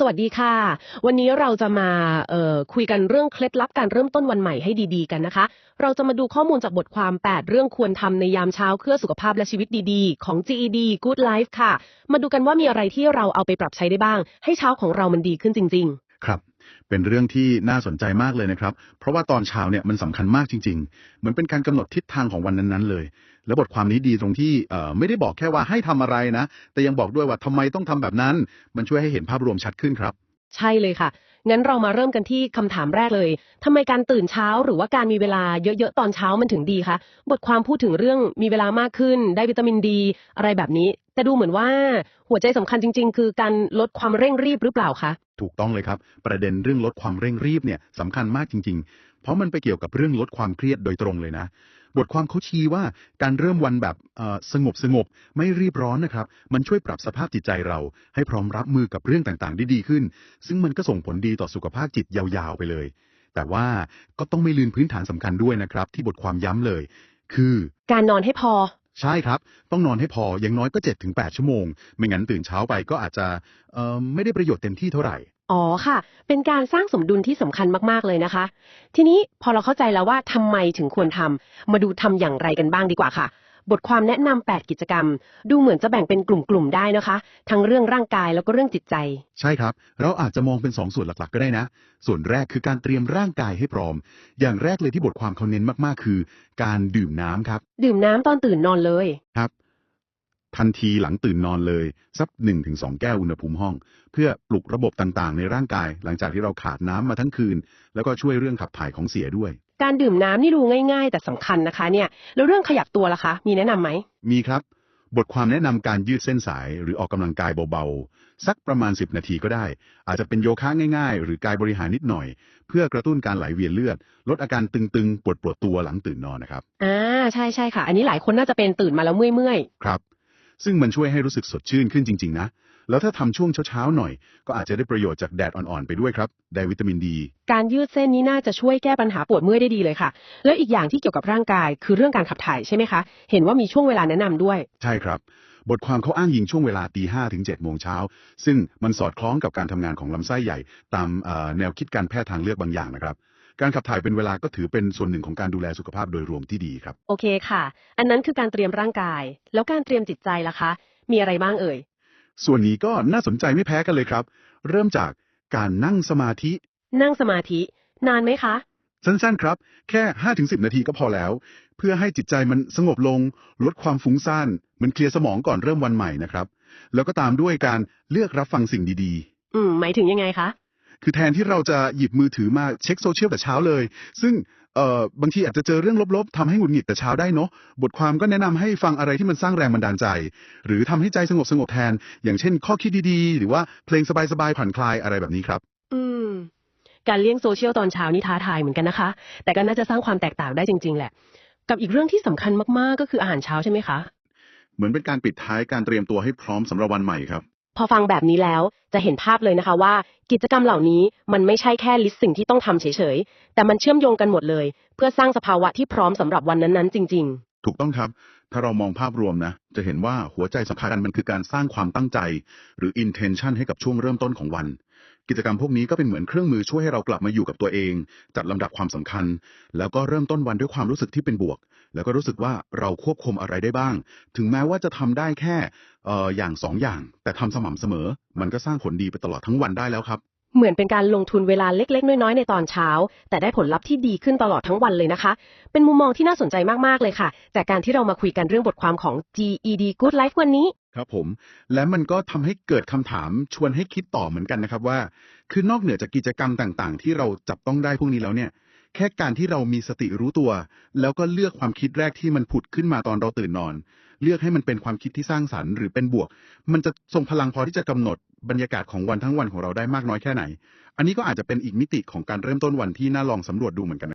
สวัสดีค่ะ วันนี้เราจะมาคุยกันเรื่องเคล็ดลับการเริ่มต้นวันใหม่ให้ดีๆกันนะคะ เราจะมาดูข้อมูลจากบทความ 8 เรื่องควรทำในยามเช้าเพื่อสุขภาพและชีวิตดีๆ ของ GED Good Life ค่ะ มาดูกันว่ามีอะไรที่เราเอาไปปรับใช้ได้บ้าง ให้เช้าของเรามันดีขึ้นจริง ๆ ครับ เป็นเรื่องที่น่าสนใจมากเลยนะครับ เพราะว่าตอนเช้าเนี่ยมันสำคัญมากจริง ๆ เหมือนเป็นการกำหนดทิศทางของวันนั้นๆเลย แล้วบทความนี้ดีตรงที่เอ่อไม่ได้บอกแค่ว่าให้ทำอะไรนะ แต่ยังบอกด้วยว่าทำไมต้องทำแบบนั้น มันช่วยให้เห็นภาพรวมชัดขึ้นครับๆใช่เลยค่ะ งั้นเรามาเริ่มกันที่คำถามแรกเลยทำไมการตื่นเช้าหรือว่าการมีเวลาเยอะๆตอนเช้ามันถึงดีคะ บทความพูดถึงเรื่องมีเวลามากขึ้น ได้วิตามินดี อะไรแบบนี้ แต่ดูเหมือนว่าหัวใจสำคัญจริง ๆ คือการลดความเร่งรีบหรือเปล่าคะ ถูกต้องเลยครับ ประเด็นเรื่องลดความเร่งรีบเนี่ยสำคัญมากจริง ๆ เพราะมันไปเกี่ยวกับเรื่องลดความเครียดโดยตรงเลยนะ บทความเขาชี้ว่าการเริ่มวันแบบเอ่อสงบสงบๆไม่รีบร้อนนะครับ มันช่วยปรับสภาพจิตใจเรา ให้พร้อมรับมือกับเรื่องต่างๆ ได้ดีขึ้น ซึ่งมันก็ส่งผลดีต่อสุขภาพจิตยาวๆไปเลย แต่ว่าก็ต้องไม่ลืมพื้นฐานสำคัญด้วยนะครับ ที่บทความย้ำเลย คือ การนอนให้พอใช่ครับ ต้องนอนให้พอ อย่างน้อยก็7-8 ชั่วโมง ไม่งั้นตื่นเช้าไปก็อาจจะเอ่อไม่ได้ประโยชน์เต็มที่เท่าไหร่ อ๋อค่ะ เป็นการสร้างสมดุลที่สำคัญมากๆเลยนะคะ ทีนี้พอเราเข้าใจแล้วว่าทำไมถึงควรทำมาดูทำอย่างไรกันบ้างดีกว่าค่ะ บทความแนะนำ8กิจกรรม ดูเหมือนจะแบ่งเป็นกลุ่มๆได้นะคะ ทั้งเรื่องร่างกายแล้วก็เรื่องจิตใจ ใช่ครับ เราอาจจะมองเป็นสองส่วนหลักๆ ก็ได้นะ ส่วนแรกคือการเตรียมร่างกายให้พร้อม อย่างแรกเลยที่บทความเขาเน้นมากๆ คือ การดื่มน้ำครับ ดื่มน้ำตอนตื่นนอนเลยครับ ทันทีหลังตื่นนอนเลยสัก1-2ถึงแก้วอุณหภูมิห้อง เพื่อปลุกระบบต่างๆ ในร่างกาย หลังจากที่เราขาดน้ำมาทั้งคืน แล้วก็ช่วยเรื่องขับถ่ายของเสียด้วย การดื่มน้ำนี่ดูง่ายๆ แต่สำคัญนะคะเนี่ยแล้วเรื่องขยับตัวล่ะคะ มีแนะนำไหมมีครับ บทความแนะนำการยืดเส้นสายหรือออกกำลังกายเบาๆสักประมาณ 10 นาทีก็ได้ อาจจะเป็นโยคะง่าย ๆ หรือกายบริหารนิดหน่อย เพื่อกระตุ้นการไหลเวียนเลือด ลดอาการตึงๆปวดปวดๆตัวหลังตื่นนอนนะครับอ่าใช่ใช่ค่ะ อันนี้หลายคนน่าจะเป็นตื่นมาแล้วเมื่อยครับ ซึ่งมันช่วยให้รู้สึกสดชื่นขึ้นจริง ๆ นะ แล้วถ้าทำช่วงเช้าๆหน่อย ก็อาจจะได้ประโยชน์จากแดดอ่อนๆไปด้วยครับ ได้วิตามินดีๆการยืดเส้นนี้น่าจะช่วยแก้ปัญหาปวดเมื่อยได้ดีเลยค่ะ แล้วอีกอย่างที่เกี่ยวกับร่างกาย คือเรื่องการขับถ่ายใช่ไหมคะ เห็นว่ามีช่วงเวลาแนะนำด้วย ใช่ครับ บทความเขาอ้างยิงช่วงเวลาตีห้าถึงเจ็ดโมงเช้า ซึ่งมันสอดคล้องกับการทำงานของลำไส้ใหญ่ ตามเอ่อแนวคิดการแพทย์ทางเลือกบางอย่างนะครับ การขับถ่ายเป็นเวลาก็ถือเป็นส่วนหนึ่งของการดูแลสุขภาพโดยรวมที่ดีครับ โอเคค่ะ อันนั้นคือการเตรียมร่างกาย แล้วการเตรียมจิตใจล่ะคะ มีอะไรบ้างเอ่ย ส่วนนี้ก็น่าสนใจไม่แพ้กันเลยครับ เริ่มจากการนั่งสมาธิ นั่งสมาธิ นานไหมคะ สั้นๆครับ แค่ 5-10 นาทีก็พอแล้ว เพื่อให้จิตใจมันสงบลง ลดความฟุ้งซ่านเหมันเคลียร์สมองก่อนเริ่มวันใหม่นะครับ แล้วก็ตามด้วยการเลือกรับฟังสิ่งดีอืม หมายถึงยังไงคะๆ คือแทนที่เราจะหยิบมือถือมาเช็คโซเชียลแต่เช้าเลย ซึ่งเอ่อบางทีอาจจะเจอเรื่องลบๆทำให้หงุดหงิดแต่เช้าได้เนาะบทความก็แนะนำให้ฟังอะไรที่มันสร้างแรงบันดาลใจ หรือทำให้ใจสงบสงบๆแทน อย่างเช่น ข้อคิดดีๆ หรือว่าเพลงสบายๆผ่อนคลายอะไรแบบนี้ครับ อืม การเลี่ยงโซเชียลตอนเช้านี่ท้าทายเหมือนกันนะคะ แต่ก็น่าจะสร้างความแตกต่างได้จริง ๆ แหละ กับอีกเรื่องที่สำคัญมากๆก็คืออาหารเช้าใช่ไหมคะ เหมือนเป็นการปิดท้ายการเตรียมตัวให้พร้อมสำหรับวันใหม่ครับ พอฟังแบบนี้แล้วจะเห็นภาพเลยนะคะว่า กิจกรรมเหล่านี้มันไม่ใช่แค่ลิสต์สิ่งที่ต้องทำเฉยๆ แต่มันเชื่อมโยงกันหมดเลย เพื่อสร้างสภาวะที่พร้อมสำหรับวันนั้นๆ จริง ๆถูกต้องครับ ถ้าเรามองภาพรวมนะ จะเห็นว่าหัวใจสำคัญมันคือการสร้างความตั้งใจ หรือ intention ให้กับช่วงเริ่มต้นของวัน กิจกรรมพวกนี้ก็เป็นเหมือนเครื่องมือช่วยให้เรากลับมาอยู่กับตัวเอง จัดลำดับความสำคัญ แล้วก็เริ่มต้นวันด้วยความรู้สึกที่เป็นบวก แล้วก็รู้สึกว่าเราควบคุมอะไรได้บ้าง ถึงแม้ว่าจะทำได้แค่อออย่างสองอย่าง แต่ทำสม่ำเสมอ มันก็สร้างผลดีไปตลอดทั้งวันได้แล้วครับ เหมือนเป็นการลงทุนเวลาเล็ก ๆ น้อยๆในตอนเช้า แต่ได้ผลลัพธ์ที่ดีขึ้นตลอดทั้งวันเลยนะคะ เป็นมุมมองที่น่าสนใจมากๆเลยค่ะ จากการที่เรามาคุยกันเรื่องบทความของ GED Good Life วันนี้ ครับผม และมันก็ทำให้เกิดคำถามชวนให้คิดต่อเหมือนกันนะครับว่า คือนอกเหนือจากกิจกรรมต่างๆ ที่เราจับต้องได้พวกนี้แล้วเนี่ย แค่การที่เรามีสติรู้ตัว แล้วก็เลือกความคิดแรกที่มันผุดขึ้นมาตอนเราตื่นนอน เลือกให้มันเป็นความคิดที่สร้างสรรค์หรือเป็นบวก มันจะทรงพลังพอที่จะกำหนดบรรยากาศของวันทั้งวันของเราได้มากน้อยแค่ไหน อันนี้ก็อาจจะเป็นอีกมิติของการเริ่มต้นวันที่น่าลองสำรวจดูเหมือนกัน